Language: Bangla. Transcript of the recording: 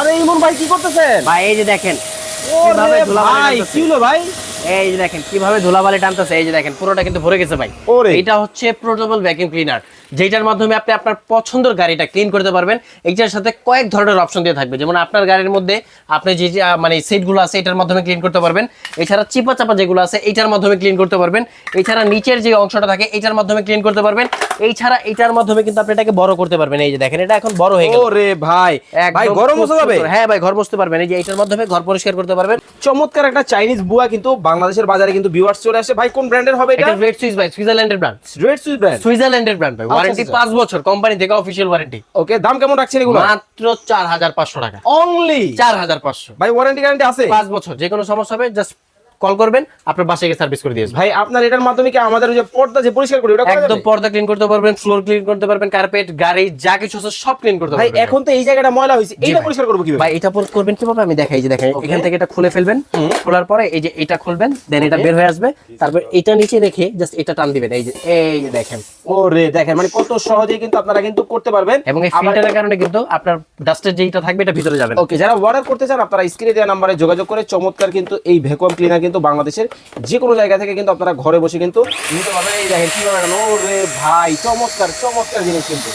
আরে ইমন ভাই কি করতেছেন? ভাই এই যে দেখেন কীভাবে ধুলাবালি টানতেছে। কি হলো ভাই? এই যে দেখেন কীভাবে ধুলাবালি টানতেছে এই যে দেখেন পুরোটা কিন্তু ভরে গেছে ভাই। ওরে। এটা হচ্ছে পোর্টেবল ভ্যাকুয়াম ক্লিনার যেটার মাধ্যমে আপনি আপনার পছন্দের গাড়িটা ক্লিন করতে পারবেন। এইটার সাথে কয়েক ধরনের অপশন দিয়ে থাকবে। যেমন আপনার গাড়ির মধ্যে আপনি যে মানে সিটগুলো আছে এটার মাধ্যমে ক্লিন করতে পারবেন। এছাড়া চিপা চাপা যেগুলো আছে এইটার মাধ্যমে ক্লিন করতে পারবেন। এছাড়া নিচের যে অংশটা থাকে এটার মাধ্যমে ক্লিন করতে পারবেন। এছাড়া এটার মাধ্যমে কিন্তু আপনি এটাকে বড় করতে পারবেন। এই যে দেখেন এটা এখন বড় হয়ে গেল। ওরে ভাই। ভাই গরম খুব যাবে? হ্যাঁ ভাই ঘর বসতে পারবেন। এই যে এটার মাধ্যমে ঘর পরিষ্কার করতে পারবেন। চমৎকার একটা চাইনিজ বুয়া কিন্তু বাংলাদেশের বাজারে কিন্তু ভিউয়ার্স চলে আসে। ভাই কোন ব্র্যান্ডের হবে এটা? রেড সুইস ভাই সুইজারল্যান্ডের ব্র্যান্ড রেড সুইস ব্র্যান্ড সুইজারল্যান্ডের ব্র্যান্ড ভাই ওয়ারেন্টি আচ্ছা। পাঁচ বছর কোম্পানি থেকে অফিসিয়াল ওয়ারেন্টি ওকে দাম কেমন রাখছেন এগুলো? মাত্র চার হাজার পাঁচশো টাকা। অনলি চার হাজার পাঁচশো। ভাই ওয়ারেন্টি গ্যারান্টি আছে? পাঁচ বছর যে কোনো সমস্যা হবে জাস্ট কল করবেন আপনার বাসায় গিয়ে সার্ভিস করে দিয়েছে ভাই আপনার এটার মাধ্যমে কি আমাদের যে পর্দা যে পরিষ্কার করি ওটা একদম পর্দা ক্লিন করতে পারবেন ফ্লোর ক্লিন করতে পারবেন কার্পেট গাড়ি যা কিছু আছে সব ক্লিন করতে পারবেন। ভাই এখন তো এই জায়গাটা ময়লা হইছে এটা পরিষ্কার করব কীভাবে? ভাই এটা পরিষ্কার করবেন কীভাবে? আমি দেখাই যে দেখেন এখান থেকে এটা খুলে ফেলবেন। খোলার পরে এই যে এটা খুলবেন দেন এটা বের হয়ে আসবে। তারপর এটা নিচে রেখে জাস্ট এটা টান দিবেন এই যে এই যে দেখেন। ওরে দেখেন মানে কত সহজেই কিন্তু আপনারা কিন্তু করতে পারবেন। এবং এই ফিল্টারের কারণে কিন্তু আপনার ডাস্টের যেটা থাকবে এটা ভিতরে যাবে ওকে যারা অর্ডার করতে চান আপনারা স্ক্রিনে দেওয়া নাম্বারে যোগাযোগ করে চমৎকার কিন্তু এই ভ্যাকুয়াম ক্লিনার কিন্তু বাংলাদেশের যে কোনো জায়গা থেকে কিন্তু আপনারা ঘরে বসে কিন্তু নিতে পারবেন। এই দেখেন কি ওরে ভাই চমৎকার চমৎকার জিনিস কিন্তু।